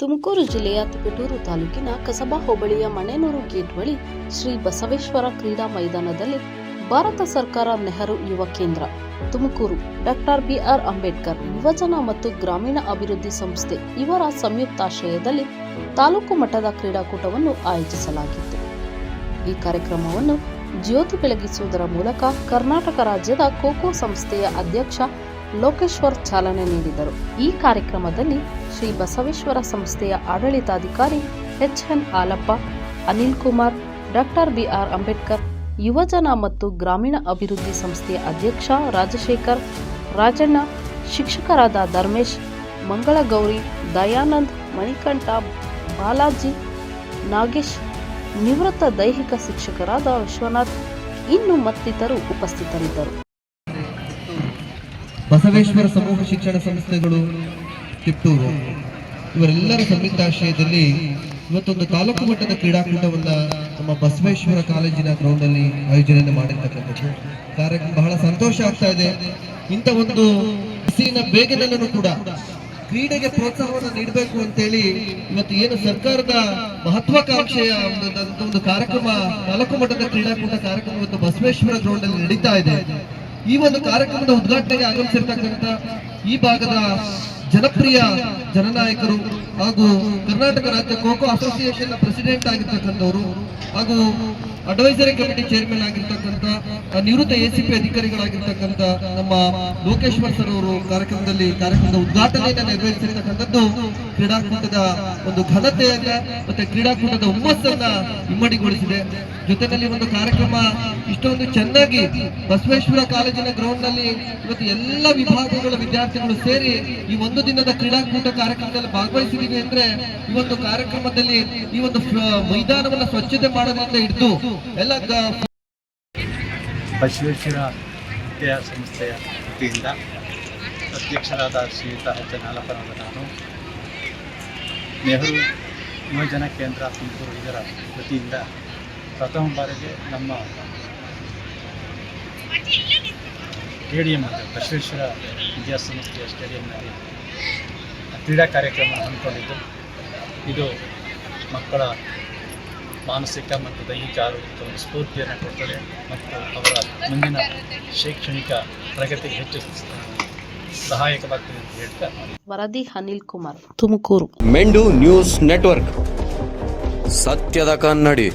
ತುಮಕೂರು ಜಿಲ್ಲೆಯ ತಿಪಟೂರು ತಾಲೂಕಿನ ಕಸಬಾ ಹೋಬಳಿಯ ಮಣೆನೂರು ಗೇಟ್ ಬಳಿ ಶ್ರೀ ಬಸವೇಶ್ವರ ಕ್ರೀಡಾ ಮೈದಾನದಲ್ಲಿ ಭಾರತ ಸರ್ಕಾರ ನೆಹರು ಯುವ ಕೇಂದ್ರ, ತುಮಕೂರು. ಡಾಕ್ಟರ್ ಬಿಆರ್ ಅಂಬೇಡ್ಕರ್ ಯುವಜನ ಮತ್ತು ಗ್ರಾಮೀಣ ಅಭಿವೃದ್ಧಿ ಸಂಸ್ಥೆ ಇವರ ಸಂಯುಕ್ತಾಶ್ರಯದಲ್ಲಿ ತಾಲೂಕು ಮಟ್ಟದ ಕ್ರೀಡಾಕೂಟವನ್ನು ಆಯೋಜಿಸಲಾಗಿತ್ತು. ಈ ಕಾರ್ಯಕ್ರಮವನ್ನು ಜ್ಯೋತಿ ಬೆಳಗಿಸುವುದರ ಮೂಲಕ ಕರ್ನಾಟಕ ರಾಜ್ಯದ ಖೋಖೋ ಸಂಸ್ಥೆಯ ಅಧ್ಯಕ್ಷ ಲೋಕೇಶ್ವರ್ ಚಾಲನೆ ನೀಡಿದರು. ಈ ಕಾರ್ಯಕ್ರಮದಲ್ಲಿ ಶ್ರೀ ಬಸವೇಶ್ವರ ಸಂಸ್ಥೆಯ ಆಡಳಿತಾಧಿಕಾರಿ H N Alappa, Anil Kumar, doctor B R Ambedkar, ಯುವಜನ ಮತ್ತು ಗ್ರಾಮೀಣ ಅಭಿವೃದ್ಧಿ ಸಂಸ್ಥೆಯ ಅಧ್ಯಕ್ಷ ರಾಜಶೇಖರ್, ರಾಜಣ್ಣ, ಶಿಕ್ಷಕರಾದ ಧರ್ಮೇಶ್, ಮಂಗಳಗೌರಿ, ದಯಾನಂದ್, ಮಣಿಕಂಠ, ಬಾಲಾಜಿ, ನಾಗೇಶ್, ನಿವೃತ್ತ ದೈಹಿಕ ಶಿಕ್ಷಕರಾದ ವಿಶ್ವನಾಥ್, ಇನ್ನು ಮತ್ತಿತರು ಉಪಸ್ಥಿತರಿದ್ದರು. ಬಸವೇಶ್ವರ ಸಮೂಹ ಶಿಕ್ಷಣ ಸಂಸ್ಥೆಗಳು ತಿಪ್ಟೂರು ಇವರೆಲ್ಲರ ಸಂಯುಕ್ತಾಶ್ರಯದಲ್ಲಿ ಇವತ್ತೊಂದು ತಾಲೂಕು ಮಟ್ಟದ ಕ್ರೀಡಾಕೂಟವನ್ನ ನಮ್ಮ ಬಸವೇಶ್ವರ ಕಾಲೇಜಿನ ಗ್ರೌಂಡ್ ಅಲ್ಲಿ ಆಯೋಜನೆ ಮಾಡಿರ್ತಕ್ಕಂಥದ್ದು. ಕಾರ್ಯಕ್ರಮ ಬಹಳ ಸಂತೋಷ ಆಗ್ತಾ ಇದೆ. ಇಂಥ ಒಂದು ಬಿಸಿಲಿನ ಬೇಗದಲ್ಲೂ ಕೂಡ ಕ್ರೀಡೆಗೆ ಪ್ರೋತ್ಸಾಹವನ್ನು ನೀಡಬೇಕು ಅಂತೇಳಿ ಇವತ್ತು ಏನು ಸರ್ಕಾರದ ಮಹತ್ವಾಕಾಂಕ್ಷೆಯ ಒಂದು ಕಾರ್ಯಕ್ರಮ, ತಾಲೂಕು ಮಟ್ಟದ ಕ್ರೀಡಾಕೂಟ ಕಾರ್ಯಕ್ರಮ ಇವತ್ತು ಬಸವೇಶ್ವರ ಗ್ರೌಂಡ್ ಅಲ್ಲಿ ನಡೀತಾ ಇದೆ. ಈ ಒಂದು ಕಾರ್ಯಕ್ರಮದ ಉದ್ಘಾಟನೆಗೆ ಆಗಮಿಸಿರ್ತಕ್ಕಂಥ ಈ ಭಾಗದ ಜನಪ್ರಿಯ ಜನನಾಯಕರು ಹಾಗೂ ಕರ್ನಾಟಕ ರಾಜ್ಯ ಖೋಖೋ ಅಸೋಸಿಯೇಷನ್ ಪ್ರೆಸಿಡೆಂಟ್ ಆಗಿರ್ತಕ್ಕಂಥವರು ಹಾಗೂ ಅಡ್ವೈಸರಿ ಕಮಿಟಿ ಚೇರ್ಮನ್ ಆಗಿರ್ತಕ್ಕಂಥ ನಿವೃತ್ತ ಎಸಿಪಿ ಅಧಿಕಾರಿಗಳಾಗಿರ್ತಕ್ಕಂಥ ನಮ್ಮ ಲೋಕೇಶ್ವರ್ ಸರ್ ಅವರು ಕಾರ್ಯಕ್ರಮದಲ್ಲಿ ಕಾರ್ಯಕ್ರಮದ ಉದ್ಘಾಟನೆಯನ್ನು ನೆರವೇರಿಸಿರ್ತಕ್ಕಂಥದ್ದು ಕ್ರೀಡಾಕೂಟದ ಒಂದು ಘನತೆಯನ್ನ ಮತ್ತೆ ಕ್ರೀಡಾಕೂಟದ ಹುಮ್ಮಸ್ಸನ್ನ ಇಮ್ಮಡಿಗೊಳಿಸಿದೆ ಜೊತೆಯಲ್ಲಿ ಒಂದು ಕಾರ್ಯಕ್ರಮ ಇಷ್ಟೊಂದು ಚೆನ್ನಾಗಿ ಬಸವೇಶ್ವರ ಕಾಲೇಜಿನ ಗ್ರೌಂಡ್ನಲ್ಲಿ ಇವತ್ತು ಎಲ್ಲ ವಿಭಾಗಗಳ ವಿದ್ಯಾರ್ಥಿಗಳು ಸೇರಿ ಈ ಒಂದು ದಿನದ ಕ್ರೀಡಾಕೂಟ ಕಾರ್ಯಕ್ರಮದಲ್ಲಿ ಭಾಗವಹಿಸಿದೀವಿ ಅಂದ್ರೆ ಈ ಒಂದು ಕಾರ್ಯಕ್ರಮದಲ್ಲಿ ಈ ಒಂದು ಮೈದಾನವನ್ನ ಸ್ವಚ್ಛತೆ ಮಾಡೋದ್ರಿಂದ ಹಿಡಿದು ಎಲ್ಲ ಬಸವೇಶ್ವರ ಬಸವೇಶ್ವರ ವಿದ್ಯಾಸಂಸ್ಥೆಯ ವತಿಯಿಂದ ಅಧ್ಯಕ್ಷರಾದ ಶ್ರೀಯುತ ಎಚ್ ನಾನು, ನೆಹರು ಯುವಜನ ಕೇಂದ್ರ ತುಮಕೂರು ಇದರ ವತಿಯಿಂದ ಪ್ರಥಮ ಬಾರಿಗೆ ನಮ್ಮ ಸ್ಟೇಡಿಯಂ ಇದೆ. ಬಸವೇಶ್ವರ ವಿದ್ಯಾಸಂಸ್ಥೆಯ ಸ್ಟೇಡಿಯಂನಲ್ಲಿ ಕ್ರೀಡಾ ಕಾರ್ಯಕ್ರಮ ಹಮ್ಮಿಕೊಂಡಿದ್ದು. ಇದು ಮಕ್ಕಳ ಮಾನಸಿಕ ಮತ್ತು ದೈಹಿಕ ಆರೋಗ್ಯಕ್ಕೆ ಒಂದು ಸ್ಫೂರ್ತಿಯನ್ನು ಕೊಡ್ತದೆ ಮತ್ತು ಅವರ ಮುಂದಿನ ಶೈಕ್ಷಣಿಕ ಪ್ರಗತಿಗೆ ಹೆಚ್ಚು ಸಹಾಯಕವಾಗ್ತದೆ ಅಂತ ಹೇಳ್ತಾ ವರದಿ ಅನಿಲ್ ಕುಮಾರ್. ತುಮಕೂರು. ಮೆಂಡು ನ್ಯೂಸ್ ನೆಟ್ವರ್ಕ್. ಸತ್ಯದ ಕನ್ನಡಿ.